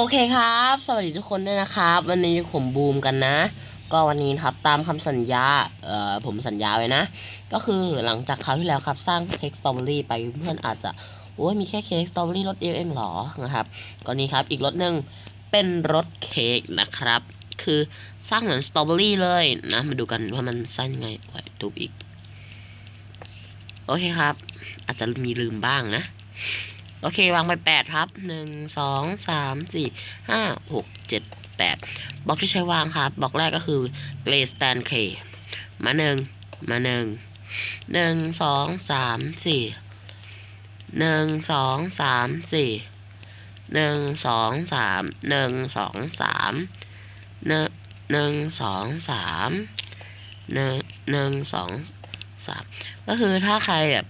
โอเคครับ สวัสดีทุกคนด้วยนะครับ วันนี้ผมบูมกันนะ ก็วันนี้ครับตามคำสัญญา เอ่อผมสัญญาไว้นะ ก็คือหลังจากคราวที่แล้วครับ สร้างเค้กสตรอเบอรี่ไปเพื่อนอาจจะโอ้ยมีแค่เค้กสตรอเบอรี่รสเดียวเองเหรอนะครับก็นี้ครับอีกรสหนึ่งเป็นรสเค้กนะครับ คือสร้างเหมือนสตรอเบอรี่เลยนะมาดูกันว่ามันสร้างยังไงไว้ตูบอีก โอเคครับ อาจจะมีลืมบ้างนะ โอเควางไปแปดครับหนึ่งสองสามสี่ห้าหกเจ็ดแปดบล็อกที่ใช้วางครับบล็อกแรกก็คือ g r a y stand K มาหนึ่งมาหนึ่งหนึ่งสองสามสี่หนึ่งสองสามสี่หนึ่งสองสามหนึ่งสองสามหนึ่งหนึ่งสองสามหนึ่งหนึ่งสองสามก็คือถ้าใครแบบ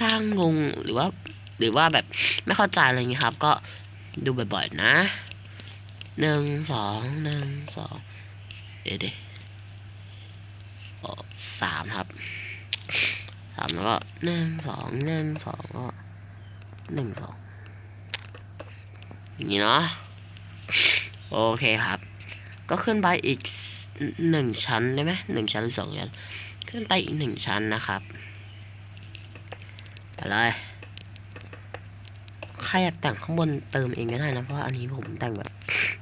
สร้างงงหรือว่า หรือว่าแบบไม่เข้าใจอะไรเงี้ยครับ ก็ดูบ่อยๆนะหนึ่งสองหนึ่งสองเดี๋ยวดิสามครับสามแล้วก็หนึ่งสองหนึ่งสองก็หนึ่งสองอย่างนี้เนาะโอเคครับ ก็ขึ้นไปอีกหนึ่งชั้นได้ไหมหนึ่งชั้นหรือสองชั้นขึ้นไปอีกหนึ่งชั้นนะครับไปเลย ครอยากแต่งข้างบนเติมเองก็ได้นะเพราะว่าอันนี้ผมแต่งแบบ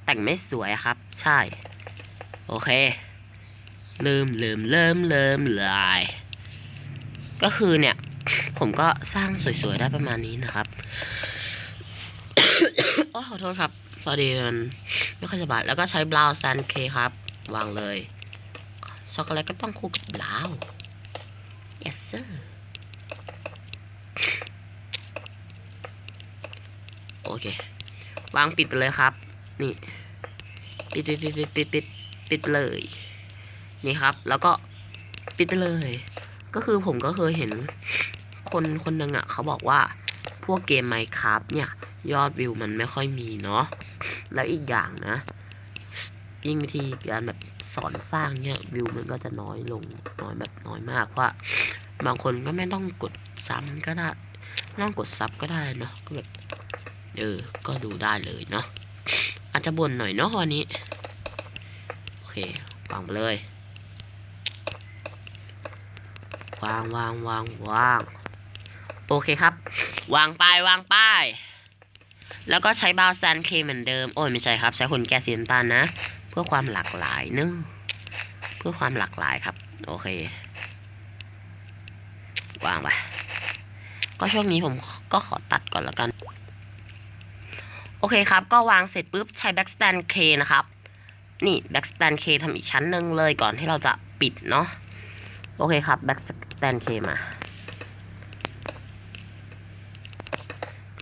แต่งไม่สวยครับ ใช่ โอเคลืมลืมเริ่มเริ่มเลยก็คือเนี่ย ผมก็สร้างสวยๆได้ประมาณนี้นะครับโอ้ขอโทษครับพอดีมันไม่ค่อยสบายแล้วก็ใช้บราวน์ซันเคครับ วางเลยช็อกโกแลตก็ต้องคู่กับบราวน์ yes sir โอเควางปิดไปเลยครับ นี่ปิดปิดปิดปิดปิดปิดปิดเลย นี่ครับ แล้วก็ปิดไปเลย ก็คือผมก็เคยเห็น คนคนหนึ่งอะ เขาบอกว่า พวกเกมไมค์ครับเนี่ย ยอดวิวมันไม่ค่อยมีเนาะแล้วอีกอย่างนะ ยิ่งวิธีการแบบสอนสร้างเนี่ยวิวมันก็จะน้อยลงน้อยแบบน้อยมากเพราะว่า บางคนก็ไม่ต้องกดซ้ำก็ได้ไม่ต้องกดซับก็ได้เนาะก็แบบ เออ ก็ดูได้เลยเนาะ อาจจะบ่นหน่อยเนาะวันนี้ โอเควางไปเลยวางวางวางวางโอเคครับ วางป้ายวางป้าย แล้วก็ใช้บาวสแตนเคเหมือนเดิม โอ้ยไม่ใช่ครับ ใช้คนแก้สีน้ำตาลนะ เพื่อความหลากหลายเนอะเพื่อความหลากหลายครับ โอเควางไปก็ช่วงนี้ผมก็ขอตัดก่อนแล้วกัน โอเคครับ ก็วางเสร็จปุ๊บใช้ backstand K นะครับ นี่ backstand K ทำอีกชั้นหนึ่งเลยก่อนที่เราจะปิดเนาะ โอเคครับ backstand K มา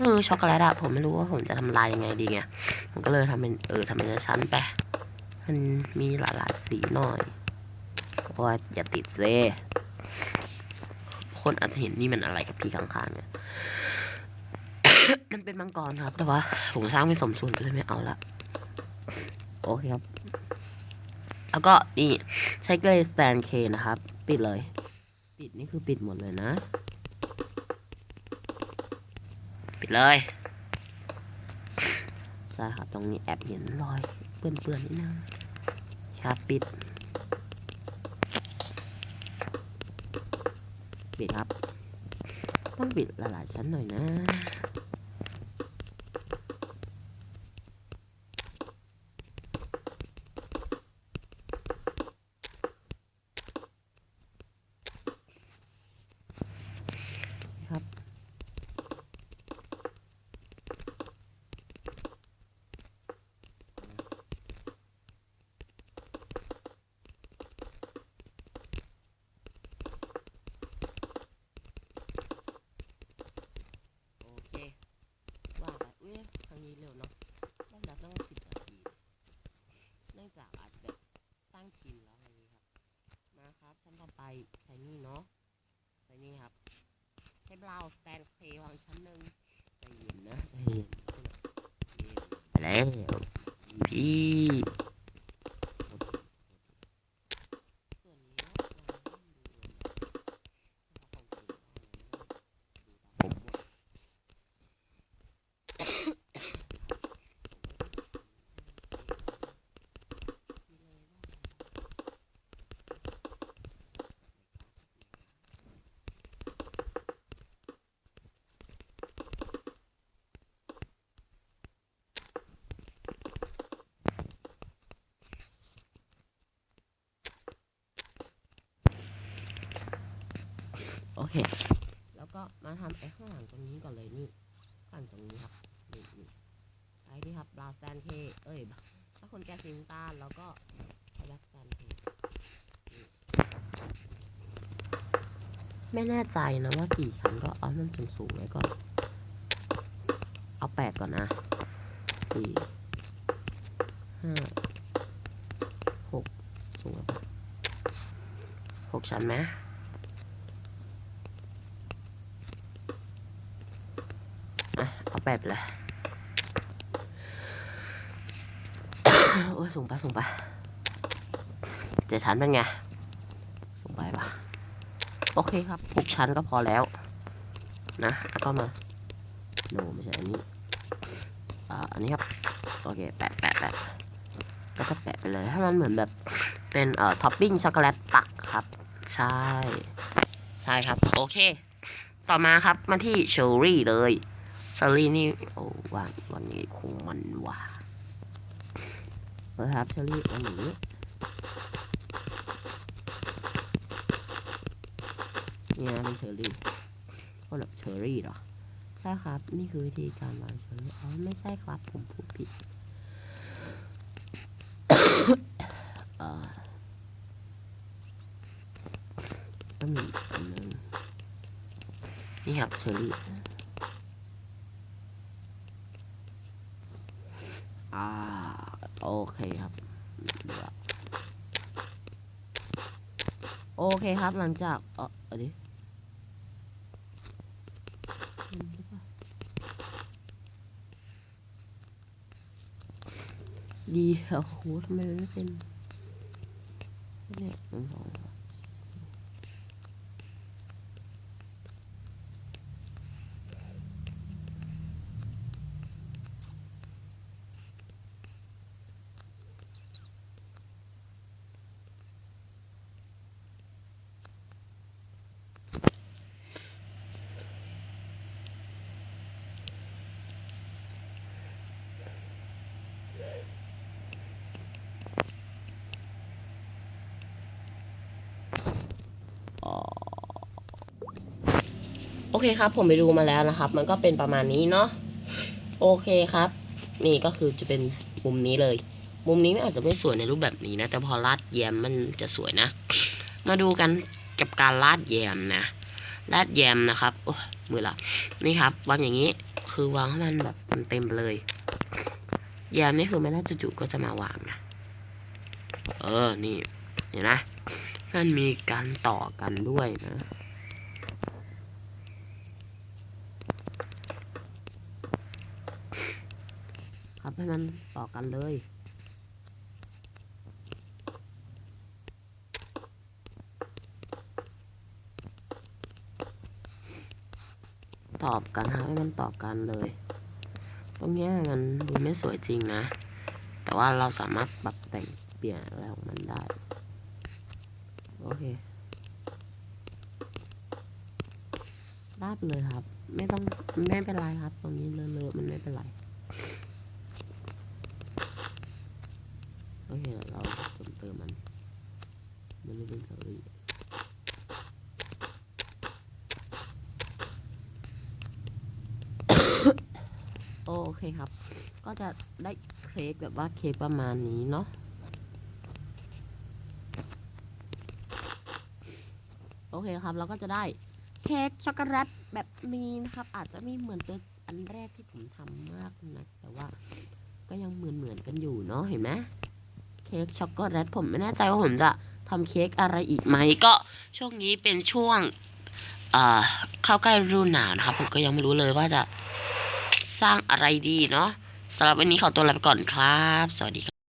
คือช็อกโกแลตอะผมไม่รู้ว่าผมจะทำลายยังไงดีไง ผมก็เลยทำเป็นเออทำเป็นชั้นไป มันมีหลายๆสีหน่อยเพราะว่าอย่าติดเซคนอาจจะเห็นนี่มันอะไรกับพี่ข้างๆเนี่ย มันเป็นมังกรครับ แต่ว่าผมสร้างไม่สมส่วนก็เลยไม่เอาละโอเคครับ แล้วก็นี่ใช้เกรสแตนเคนะครับ ปิดเลย ปิดนี่คือปิดหมดเลยนะ ปิดเลยใช่ครับตรงนี้แอบเห็นรอยเปื้อนๆนิดนึงครับปิด ปิดครับ ต้องปิดหลายๆชั้นหน่อยนะ ครับ โอเค ว่าไปอุ้ยทางนี้เร็วเนาะได้แล้วตั้งสิบนาที เนื่องจากอาจจะแบบสร้างชินแล้วอะไรอย่างนี้ครับ มาครับ ชั้นต่อไปใช่นี่เนาะใช่นี่ครับใช้บราวสแตนเคลวางชั้นหนึ่งใจเย็นนะใจเย็นไปแล้วพี่ส่วนนี้นะเราเริ่มดูเลยนะผม เค แล้วก็มาทำไอ้ข้างหลังตรงนี้ก่อนเลยนี่ข้างหลังตรงนี้ครับนี่นี่ใช้ที่ครับบราสแตนเคเอ้ยถ้าคนแก้สีน้ำตาแล้วก็ใช้บราสแตนเคนี่ไม่แน่ใจนะว่ากี่ชั้นก็เอามันสูงๆไว้ก่อน เอาแปดก่อนนะสี่ห้าหกสูงหกชั้นไหม อะเอาแปดไปเลยโอ้ยสูงไปสูงไปเจ็ดชั้นเป็นไง สูงไปปะโอเคครับหกชั้นก็พอแล้ว นะแล้วก็มาโนไม่ใช่อันนี้อ่าอันนี้ครับ โอเค แปะแปะแปะก็จะแปะไปเลยให้มันเหมือนแบบเป็นเอ่อท็อปปิ้งช็อกโกแลตตักครับ ใช่ ใช่ครับ โอเค ต่อมาครับมาที่เชอร์รี่เลย เชอรี่นี่ โอ้วันวันนี้คงมันว่ะเออครับเชอรี่วันนี้นี่นะเป็นเชอรี่ก็แบบเชอรี่หรอ ใช่ครับ นี่คือวิธีการวางเชอรี่ อ๋อ ไม่ใช่ครับ ผมพูดผิดเอ่อก็มีอันนึงนี่ครับเชอรี่ อ่าโอ เคครับโอเคครับหลังจากเออเอาดิเห็นหรือเปล่าดีโอ้โหทำไมมันไม่เป็นเนี่ยหนึ่งสอง เคครับ ผมไปดูมาแล้วนะครับ มันก็เป็นประมาณนี้เนาะโอเคครับ นี่ก็คือจะเป็นมุมนี้เลย มุมนี้อาจจะไม่สวยในรูปแบบนี้นะ แต่พอลาดแยมมันจะสวยนะ มาดูกันกับการลาดแยมนะลาดแยมนะครับโอ้มือละนี่ครับวางอย่างนี้คือวางให้มันแบบมันเต็มเลยแยมนี่คือไม่ได้จู่ๆก็จะมาวางนะเออนี่เห็นนะมันมีการต่อกันด้วยนะ ครับ ให้มันต่อกันเลย ตอบกันครับให้มันต่อกันเลย ตรงนี้มันดูไม่สวยจริงนะ แต่ว่าเราสามารถปรับแต่งเปลี่ยนอะไรของมันได้ โอเคราบเลยครับ ไม่ต้องไม่เป็นไรครับ ตรงนี้เลอะๆมันไม่เป็นไร โอเคเดี๋ยว เติมมัน มันจะเป็นสอรี่โอเคครับ ก็จะได้เค้กแบบว่าเค้กประมาณนี้เนาะโอเคครับ เราก็จะได้เค้กช็อกโกแลตแบบนี้นะครับ อาจจะไม่เหมือนตัวอันแรกที่ผมทำมากนะแต่ว่าก็ยังเหมือนเหมือนกันอยู่เนาะเห็นไหม เค้กช็อกโกแลตผมไม่แน่ใจว่าผมจะทำเค้กอะไรอีกไหม ก็ช่วงนี้เป็นช่วงเอ่อเข้าใกล้ฤดูหนาวนะครับ ผมก็ยังไม่รู้เลยว่าจะสร้างอะไรดีเนาะสำหรับวันนี้ขอตัวลาไปก่อนครับ สวัสดี